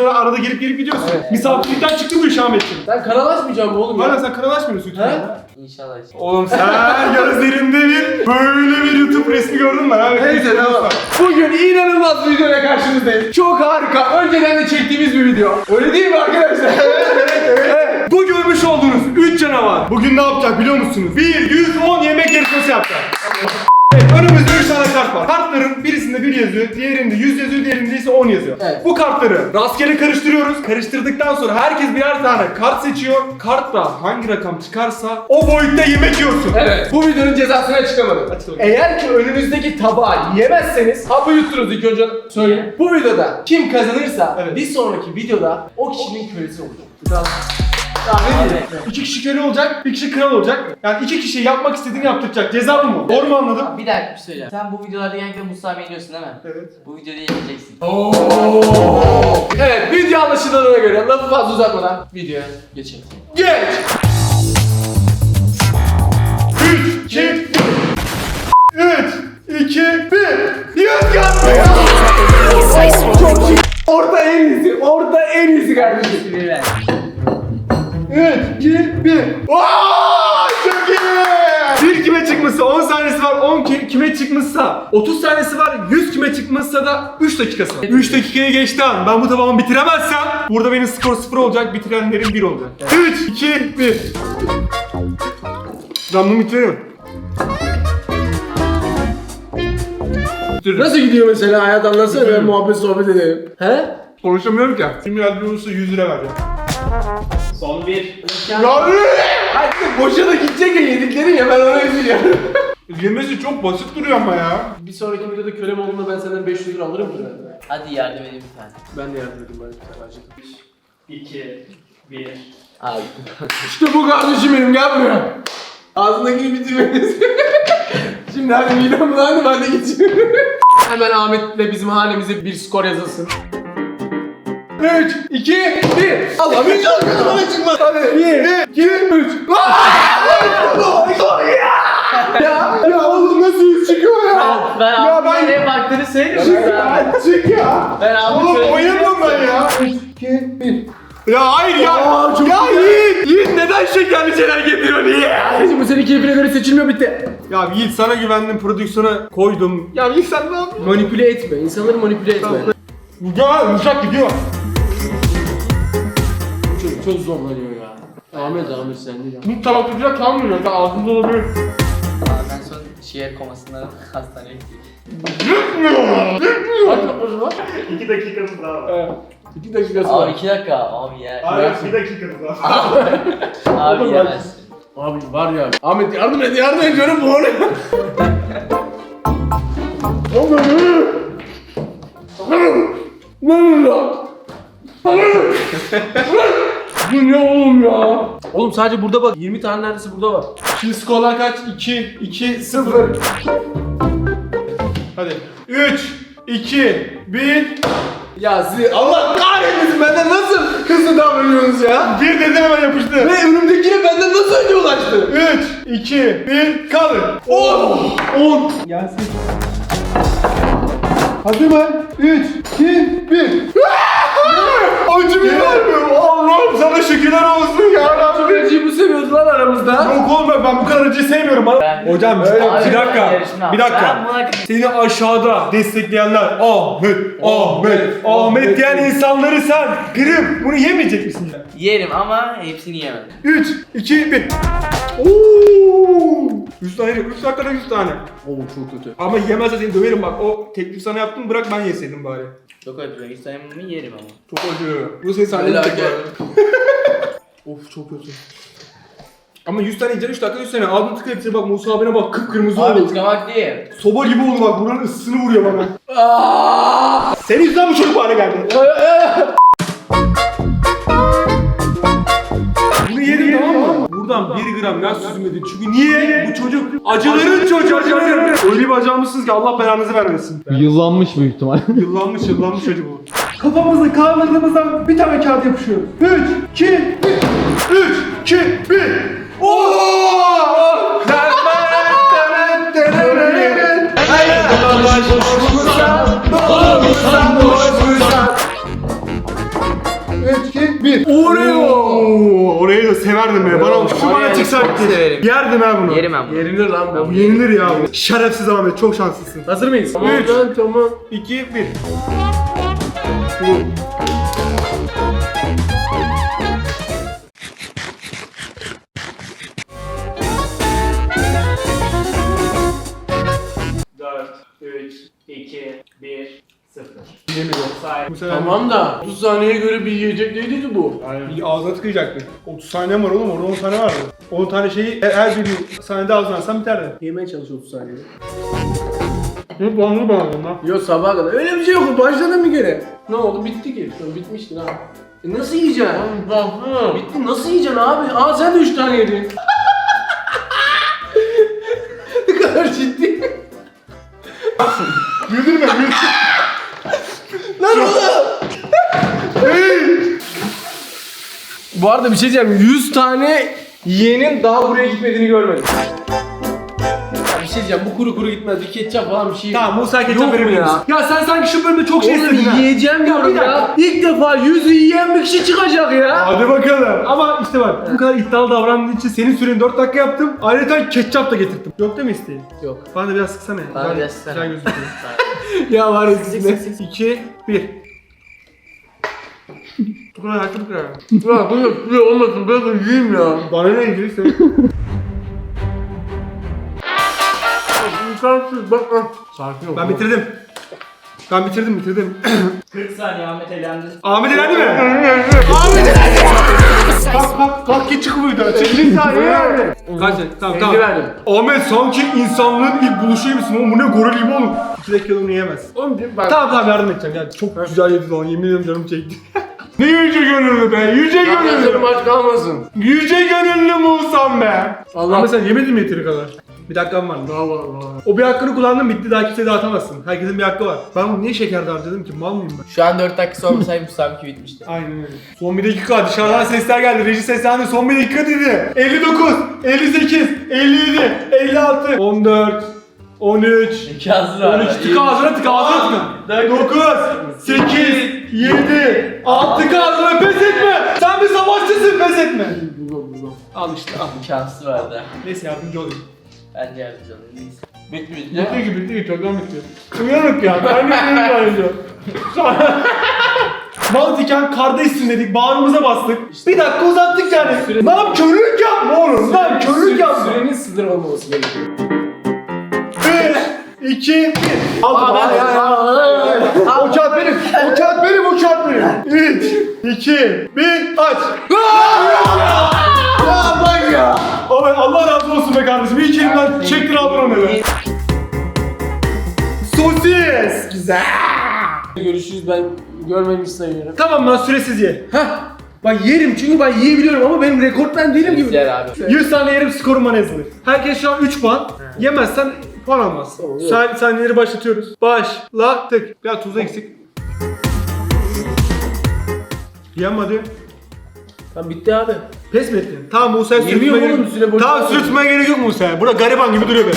videolara arada gelip gelip gidiyorsun. Evet. Misafirlikten çıktı bu iş Ahmetciğim. Sen kanal açmayacağım oğlum ya? sen kanal açmıyorsun He? YouTube'da. İnşallah. işte. Oğlum sen gözlerinde bir böyle bir YouTube resmi gördün mü? Ha? Neyse tamam. Bugün inanılmaz bir videoyla karşınızdayız. Çok harika. Önceden de çektiğimiz bir video. Öyle değil mi arkadaşlar? evet evet evet. Bu görmüş olduğunuz 3 canavar bugün ne yapacak biliyor musunuz? 1, 110 yemek yarışması yapacak. Evet, önümüzde 3 tane kart var. Kartların birisinde 1 yazıyor, diğerinde 100 yazıyor, diğerinde ise 10 yazıyor. Evet. Bu kartları rastgele karıştırıyoruz. Karıştırdıktan sonra herkes birer tane kart seçiyor. Kartta hangi rakam çıkarsa o boyutta yemek yiyorsun. Evet. Bu videonun cezasını açıklamadım. Açıkladım. Eğer ki önünüzdeki tabağı yemezseniz hapı yutturuz ilk önce söyleyeyim. Bu videoda kim kazanırsa Evet. bir sonraki videoda o kişinin kölesi olacak. Biraz diyeyim? İki kişi köle olacak, bir kişi kral olacak. Yani iki kişi yapmak istediğini yaptıracak. Ceza bu mu? Doğru mu anladım? Bir dakika bir şey söyleyeceğim. Sen bu videolarda genellikle Mustafa yeniyorsun değil mi? Evet. Bu videoda yeneceksin. Evet video anlaşıldığına göre lafı fazla uzatmadan videoya geçelim. Geç! 3, 2, 1 3, 2, 1 Yüz! Çok iyi. Orada en iyisi. Orada en iyisi kardeşim. Bir ver. 3, 2, 1 Aa, Çok iyi! Bir kime çıkmışsa 10 saniyesi var, 10 ki- kime çıkmışsa 30 saniyesi var, 100 kime çıkmışsa da 3 dakikası. 3 dakikayı geçti an. Ben bu tabağımı bitiremezsem burada benim skor 0 olacak, bitirenlerin 1 olacak. 3, 2, 1 Ben bunu bitiriyorum. Nasıl gidiyor mesela hayat anlatsana ben muhabbet sohbet edelim. He? Konuşamıyorum ki. Kim yardımcı olursa 100 lira vereceğim. Son bir. Ya Hadi boşa da gidecek ya yediklerin ya ben ona üzülüyorum. Yemesi çok basit duruyor ama ya. bir sonraki videoda kölem olduğunda ben senden 500 lira alırım mı? Hadi yardım edeyim bir tane. Ben de yardım edeyim bana bir tane acıdım. 2, 1. Abi. İşte bu kardeşim benim gel buraya. Ağzındakini bitirmeniz. Şimdi hadi midem bulandı ben de gideceğim. Hemen Ahmet'le bizim hanemize bir skor yazılsın. 3, 2, 1. Allah bir çok kötü bana çıkmaz. Hadi 1, 2, 3. Ya, ya oğlum nasıl yüz çıkıyor ya? Ben Ya abi ben- nereye baktığını söyledim Çık ben. ya, çık ya. Ben abi Oğlum oynamam ben ya. 3, 2, 1. Ya hayır ya. Aa, çok ya. Yiğit, Yiğit neden şekerli şeyler getiriyor niye? Kardeşim bu sene keyfine göre seçilmiyor bitti. Ya Yiğit sana güvendim prodüksiyona koydum. Ya Yiğit sen ne yapıyorsun? Manipüle etme. insanları manipüle etme. Ya yumuşak gidiyor. Çocuk çok zorlanıyor ya. Ahmet Ahmet sen değil ya. Bu tabak tutacak kalmıyor. Ya ağzında olabilir. Aa, ben son şiir komasından hastaneye gittim. Kaç yapıyorsun lan? 2 dakikamız daha var. Evet. İki dakikası Abi var. iki dakika. Abi yer. Hayır 1 dakikamız daha var. Abi Oğlum, yemez. Abi var ya. Ahmet yardım et yardım et canım bu oluyor. Ne lan? Bu ne oğlum ya? Oğlum sadece burada bak 20 tane neredeyse burada var. Şimdi skorlar kaç? 2, 2, 0. Hadi. 3, 2, 1. Ya siz Allah kahretmesin benden nasıl hızlı davranıyorsunuz ya? Bir dedi hemen yapıştı. Ve önümdekine benden nasıl önce ulaştı? 3, 2, 1, kalın. 10. 10. Gelsin. Hadi mı? 3, 2, 1. Acı biber mi? Allah'ım sana şükürler olsun ya Rabbim. Acıyı bu seviyoruz lan aramızda. Yok oğlum ben, ben bu kadar acıyı sevmiyorum. Bana... Ben- Hocam Öyle bir dakika. Bir dakika. Ben buna- Seni aşağıda destekleyenler Ahmet, Ahmet, Ahmet diyen insanları sen Grim bunu yemeyecek misin? Yerim ama hepsini yemem. 3, 2, 1. Ooo! 100 tane, 3 dakikada 100 tane. Oo çok kötü. Ama yemezse seni döverim bak. O teklif sana yaptım bırak ben yeseydim bari. Çok acıyor. Yüz tane mı yerim ama. Çok acıyor. Bu senin sahnenin tek Of çok kötü. Ama 100 tane yiyeceksin 3 dakika 100 tane. Ağzını tıka hepsine bak Musa abine bak kıpkırmızı Abi oldu. tıkamak değil. Soba gibi oldu bak buranın ısısını vuruyor bana. Senin yüzünden bu çocuk bu hale geldi. Buradan 1 gram yağ süzmedin. Çünkü niye? Bu çocuk acıların çocuğu acıların. Öyle bir acımışsınız ki Allah belanızı vermesin. Yıllanmış büyük ihtimal. Yıllanmış yıllanmış çocuk bu. Kafamızda karnlarımızdan bir tane kağıt yapışıyor. 3, 2, 1. 3, 2, 1. Ooo! Severdim ya. Bana şu bana çıksa severim. Yerdim ha bunu. Yerim ben bunu. Yenilir lan bu. Yenilir ya. bu. Şerefsiz Ahmet çok şanslısın. Hazır mıyız? Tamam Üç. lan tamam. 2 1. Bu sefer Tamam da 30 saniyeye göre bir yiyecek değildi bu. Bir ağzına tıkayacaktın. 30 saniye var oğlum orada 10 tane vardı. 10 tane şeyi her- her bir saniyede ağzına atsan biterdi. Yemeye çalış 30 saniyede. Ne puanlı bana ondan. Yok sabaha kadar. Öyle bir şey yok. Başladı bir kere. Ne oldu? Bitti ki. Şu an bitmişti ha. E nasıl yiyeceksin? Bitti. Nasıl yiyeceksin abi? Aa sen de 3 tane yedin. Bu arada bir şey diyeceğim. 100 tane yiyenin daha buraya gitmediğini görmedim. Ya bir şey diyeceğim. Bu kuru kuru gitmez. Bir ketçap falan bir şey. Tamam Musa Yok ketçap mu verebilir ya? misin? Ya sen sanki şu bölümde çok şey Oğlum istedin ha. yiyeceğim diyorum ya. dakika. İlk defa yüzü yiyen bir kişi çıkacak ya. Hadi bakalım. Ama işte bak bu kadar iddialı davrandığın için senin süreni 4 dakika yaptım. Ayrıca ketçap da getirdim. Yok değil mi isteğin? Yok. Bana da biraz sıksana ya. Bana Güzel- biraz sıksana. Güzel gözüküyor. Ya var ya sizin. 2 1 Haklı bu kadar. Ya bu yok. Bu olmasın. Ben de yiyeyim ya. Bana ne ilgiliyse. İmkansız. Bak bak. Sakin ol. Ben bitirdim. Ben bitirdim bitirdim. 40 saniye Ahmet elendi. Ahmet elendi mi? Ahmet elendi! Kalk kalk kalk geç çık buradan. 50 saniye verdi. Kaç Tamam tamam. verdim. Ahmet sanki insanlığın ilk buluşuymuşsun oğlum bu ne goril gibi oğlum. 2 dakika onu yiyemez. Oğlum bak. Tamam tamam yardım edeceğim yani çok güzel yedi lan yemin ediyorum canım çekti. ne yüce gönüllü be yüce gönüllü. aç kalmasın. Yüce gönüllü Musa'm be. Allah- Ama sen yemedin mi yeteri kadar? Bir dakikam var. Allah Allah. O bir hakkını kullandın bitti daha kimseye dağıtamazsın. Herkesin bir hakkı var. Ben bunu niye şeker harcadım ki mal mıyım ben? Şu an 4 dakika sonra sayıp sanki bitmişti. Aynen öyle. Son bir dakika dışarıdan sesler geldi. Reji seslendi. Son bir dakika dedi. 59, 58, 57, 56, 14, 13, İki hazır abi. 13 tık ağzına tık ağzına tık. 9, 8, 7, 6 tık ağzına pes etme. Sen bir savaşçısın pes etme. Al işte al. Şansı vardı. Neyse yardımcı olayım. Bence yardımcı olayım. Neyse. Bitti bitti. Bitti ki bitti ki çoktan bitti. Uyanık ya. Ben de uyanık ayrıca. Mal diken kardeşsin dedik. Bağrımıza bastık. Bir dakika uzattık yani. Lan körlük yapma oğlum. Lan körlük yapma. Sürenin sınır olmaması gerekiyor. 1, 2, 1. Aldım. Aa, ben- Ay, ay, ay. O kağıt benim. O kağıt benim. O kağıt benim. 3, 2, 1. Aç. Ya bak ya. Abi Allah razı olsun be kardeşim. İyi ki elimden çektin aldın onu. Sosis. Güzel. Görüşürüz ben görmemiş sayıyorum. Tamam lan süresiz ye. Hah. Bak yerim çünkü ben yiyebiliyorum ama benim rekortmen değilim gibi. Güzel abi. 100 tane yerim skorum bana yazılır. Herkes şu an 3 puan. Yemezsen puan almaz. Sen, saniyeleri başlatıyoruz. Başlattık. Ya tuzu eksik. Yemedi. Tamam bitti abi. Pes mi ettin? Tamam Musa'ya Yemiyor sürtmeye oğlum, gerek süre boşa Tamam alıyor. sürtmeye gerek yok Musa'ya. Burada gariban gibi duruyor be.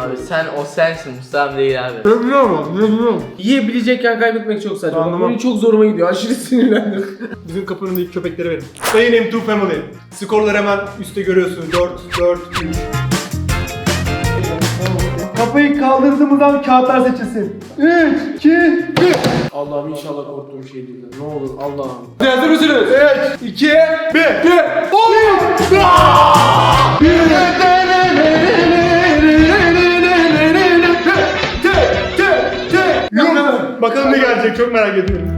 Abi sen o sensin Mustafa değil abi. Ne biliyor musun? Ne biliyor musun? Yiyebilecekken kaybetmek çok saçma. Bak, Anlamam. Benim çok zoruma gidiyor. Aşırı sinirlendim. Bizim kapının önündeki köpekleri verin. Sayın M2 Family. Skorları hemen üstte görüyorsunuz. 4, 4, 3. Kapıyı kaldırdığımız an kağıtlar seçilsin. 3, 2, 1. Allah'ım inşallah korktuğum şey değildir. Ne olur Allah'ım. Hazır mısınız? 3, 2, 1. 1. Bakalım ne gelecek çok merak ediyorum.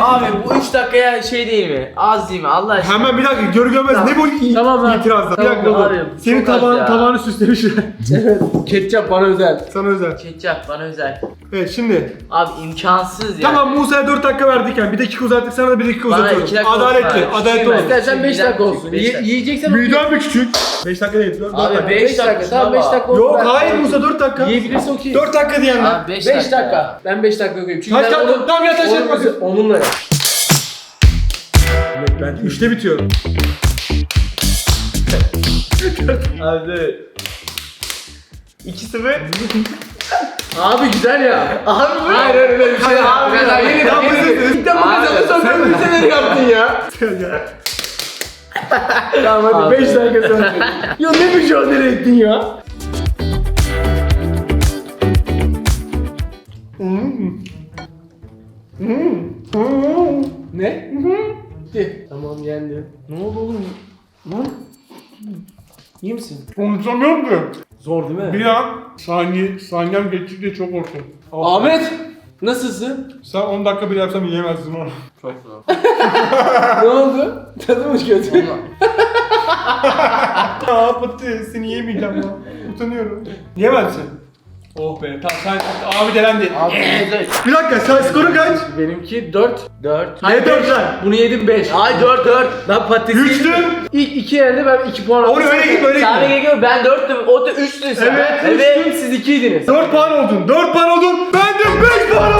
Abi bu 3 dakikaya şey değil mi? Az değil mi? Allah aşkına. Hemen bir dakika gör görmez ne bu i- Tamam lan. itirazlar. Tamam bir dakika abi, dur. Senin çok az ya. süslemişler. Evet. Ketçap bana özel. Sana özel. Ketçap bana özel. Evet şimdi. Abi imkansız ya. Tamam Musa'ya 4 dakika verdik yani. Bir dakika uzattık sana da bir dakika Bana uzatıyoruz. iki dakika olsun Adaletli, abi. adaletli olsun. İstersen 5 dakika olsun. Beş Ye- dakika. yiyeceksen Büyüden mi küçük? 5 dakika değil. 4 Abi dakika. 5 5 dakika. dakika. Tamam 5 dakika olsun. Yok Ben- hayır Musa 4 dakika. Yiyebilirse okey. 4 dakika diyenler. Abi 5 5 dakika. dakika. Ben 5 dakika koyayım. Çünkü Kaç ben dakika? Tamam ya taş onu- yapmasın. Onunla yap. Ben 3'te bitiyor. Abi 2-0. Abi güzel ya. Abi bu Hayır hayır öyle bir şey yok. Abi ya. hayır, yeni Tamam, yeni. İlk defa Abi, kazandın sonra sen- bir sefer yaptın ya. Tamam hadi Abi. 5 dakika sonra. ya ne mücadele ettin ya? ne? Bitti. Tamam yendi. Ne oldu oğlum? Lan? İyi misin? Konuşamıyorum ki. Zor değil mi? Bir an saniye, saniyem geçtikçe çok korktum. Ahmet! Nasılsın? Sen 10 dakika bile yapsam yiyemezsin onu. Çok zor. ne oldu? Tadı mı kötü? Aa pıttı seni yemeyeceğim ya. Utanıyorum. Yemezsin. Oh be tamam sen abi delendi. Abi. Bir dakika sen skorun kaç? Benimki 4. 4. Ne dört lan? Bunu yedim 5. Ay 4 4. Ben patatesi Üçtün. İlk 2 yerde ben 2 puan aldım. Onu öyle git öyle Sen git. de geliyor ben 4'tüm. O da 3'tün sen. Evet, Evet. Siz 2 idiniz. 4 puan oldun. 4 puan oldun. Ben de 5 puan oldum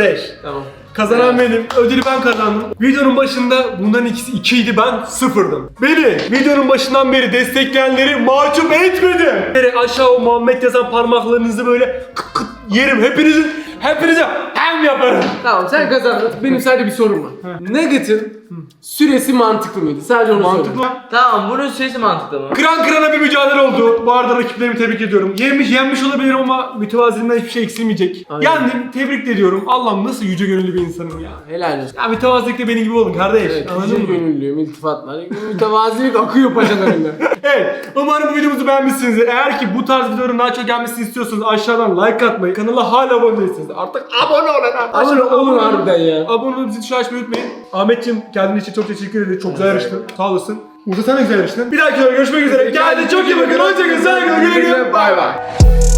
5. Tamam. Kazanan benim. Ödülü ben kazandım. Videonun başında bunların ikisi 2 idi ben sıfırdım. Beni videonun başından beri destekleyenleri mahcup etmedim. Aşağı o Muhammed yazan parmaklarınızı böyle kıt kıt yerim. Hepinizin hepinize hem yaparım. Tamam sen kazandın. Benim sadece bir sorum var. Nugget'ın süresi mantıklı mıydı? Sadece onu Mantıklı. soruyorum. Tamam bunun süresi mantıklı mı? Kıran kırana bir mücadele oldu. Bu arada rakiplerimi tebrik ediyorum. Yenmiş yenmiş olabilirim ama mütevaziliğimden hiçbir şey eksilmeyecek. Aynen. Yendim tebrik de ediyorum. Allah'ım nasıl yüce gönüllü bir insanım ya. Helal olsun. Ya mütevazilikte benim gibi olun kardeş. Evet, Anladın mı? gönüllüyüm, iltifatlar. Mütevazilik akıyor paçalarında. Evet, umarım bu videomuzu beğenmişsinizdir. Eğer ki bu tarz videoların daha çok gelmesini istiyorsanız aşağıdan like atmayı, kanala hala abone değilseniz izle. Artık abone olun arkadaşlar. Abone olun harbiden ya. Abone olun bizi açmayı unutmayın. Ahmetciğim kendin için çok teşekkür ederim. Çok güzel yarıştın. Sağ olasın. Uğur'da sen de güzel yarıştın. Bir dahaki videoda görüşmek üzere. Kendinize çok iyi bakın. Hoşçakalın. Saygılar. Güle güle. Bay bay.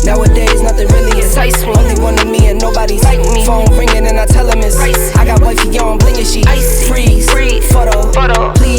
Nowadays, nothing really excites me. Only one of me and nobody like me. Phone ringing and I tell him it's ice. I got wifey on, blinging she icy. Freeze, freeze, photo, photo, please.